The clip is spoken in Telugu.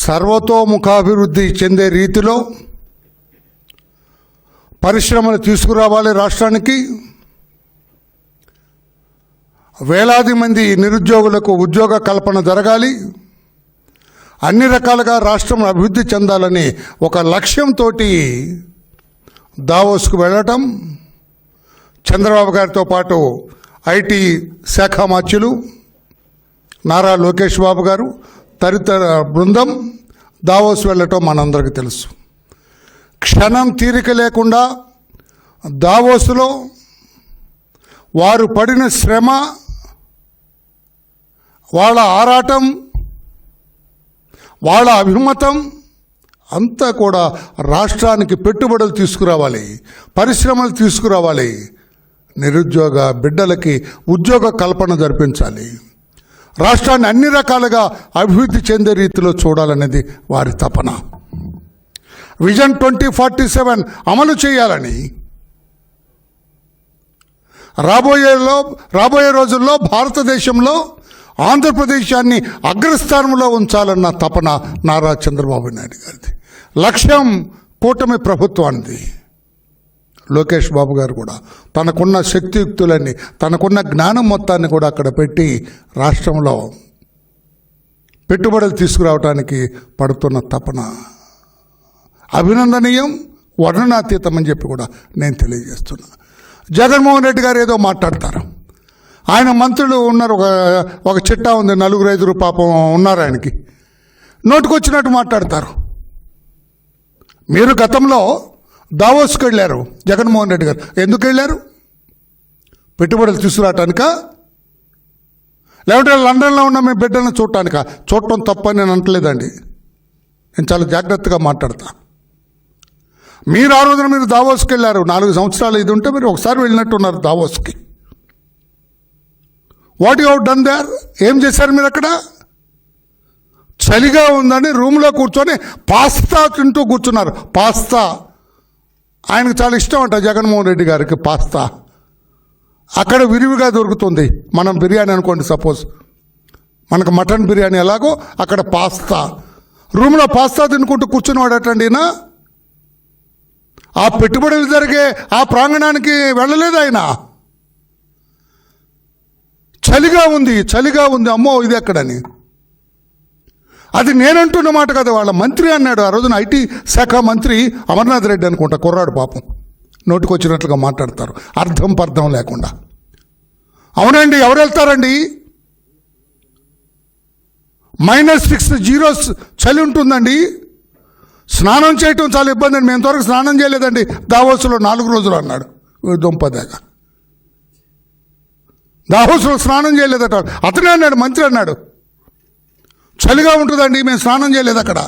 సర్వతోముఖాభివృద్ధి చెందే రీతిలో పరిశ్రమలు తీసుకురావాలి రాష్ట్రానికి. వేలాది మంది నిరుద్యోగులకు ఉద్యోగ కల్పన జరగాలి. అన్ని రకాలుగా రాష్ట్రం అభివృద్ధి చెందాలని ఒక లక్ష్యంతో దావోస్కు వెళ్ళటం చంద్రబాబు గారితో పాటు ఐటీ శాఖ మార్చులు నారా లోకేష్ బాబు గారు తదితర బృందం దావోస్ వెళ్ళటం మనందరికీ తెలుసు. క్షణం తీరిక లేకుండా దావోసులో వారు పడిన శ్రమ వాళ్ళ ఆరాటం వాళ్ళ అభిమతం అంతా కూడా రాష్ట్రానికి పెట్టుబడులు తీసుకురావాలి పరిశ్రమలు తీసుకురావాలి నిరుద్యోగ బిడ్డలకి ఉద్యోగ కల్పన జరిపించాలి. రాష్ట్రాన్ని అన్ని రకాలుగా అభివృద్ధి చెందే రీతిలో చూడాలనేది వారి తపన. విజన్ ట్వంటీ ఫార్టీ సెవెన్ అమలు చేయాలని రాబోయేలో రాబోయే రోజుల్లో భారతదేశంలో ఆంధ్రప్రదేశాన్ని అగ్రస్థానంలో ఉంచాలన్న తపన నారా చంద్రబాబు నాయుడు గారిది. లక్ష్యం కూటమి ప్రభుత్వానిది. లోకేష్ బాబు గారు కూడా. తనకున్న శక్తియుక్తులన్నీ తనకున్న జ్ఞానం మొత్తాన్ని కూడా అక్కడ పెట్టి రాష్ట్రంలో పెట్టుబడులు తీసుకురావడానికి పడుతున్న తపన. అభినందనీయం వర్ణనాతీతం అని చెప్పి కూడా నేను తెలియజేస్తున్నా. జగన్మోహన్ రెడ్డి గారు ఏదో మాట్లాడతారు. ఆయన మంత్రులు ఉన్నారు ఒక ఒక చిట్టా ఉంది నలుగురు ఐదుగురు పాపం ఉన్నారు ఆయనకి. నోటుకొచ్చినట్టు మాట్లాడతారు. మీరు గతంలో దావోస్కి వెళ్ళారు జగన్మోహన్ రెడ్డి గారు. ఎందుకు వెళ్ళారు? పెట్టుబడులు తీసుకురావటానికా? లేకుంటే లండన్లో ఉన్న మీ బిడ్డలను చూడటానిక? చూడటం తప్పని నేను అంటలేదండి నేను చాలా జాగ్రత్తగా మాట్లాడతా. మీరు ఆ రోజున మీరు దావోస్కి వెళ్ళారు. నాలుగు సంవత్సరాలు ఇది ఉంటే మీరు ఒకసారి వెళ్ళినట్టున్నారు దావోస్కి. వాట్ యు డన్ దేర్ ఏం చేశారు మీరు అక్కడ? చలిగా ఉందని రూమ్లో కూర్చొని పాస్తా తింటూ కూర్చున్నారు. పాస్తా. ఆయనకు చాలా ఇష్టం అంట జగన్మోహన్ రెడ్డి గారికి పాస్తా. అక్కడ విరివిగా దొరుకుతుంది. మనం బిర్యానీ అనుకోండి సపోజ్. మనకు మటన్ బిర్యానీ ఎలాగో అక్కడ పాస్తా. రూమ్లో పాస్తా తినుకుంటూ కూర్చున్నవాడటండి ఈయన. ఆ పెట్టుబడులు జరిగే ఆ ప్రాంగణానికి వెళ్ళలేదు ఆయన. చలిగా ఉంది చలిగా ఉంది. అమ్మో ఇది ఎక్కడని? అది నేనంటున్న మాట కదా వాళ్ళ మంత్రి అన్నాడు. ఆ రోజున ఐటీ శాఖ మంత్రి అమర్నాథ్ రెడ్డి అనుకుంటా కుర్రాడు పాపం. నోటికొచ్చినట్లుగా మాట్లాడతారు. అర్థం పర్థం లేకుండా. అవునండి ఎవరు వెళ్తారండి? మైనస్ సిక్స్ జీరోస్ చలి ఉంటుందండి. స్నానం చేయటం చాలా ఇబ్బంది అండి. మేము త్వరగా స్నానం చేయలేదండి. దావోసులో నాలుగు రోజులు అన్నాడు. దుంపదాకా దావోసులో స్నానం చేయలేదట. అతనే అన్నాడు మంత్రి అన్నాడు. చలిగా ఉంటుందండి మేము స్నానం చేయలేదు అక్కడ.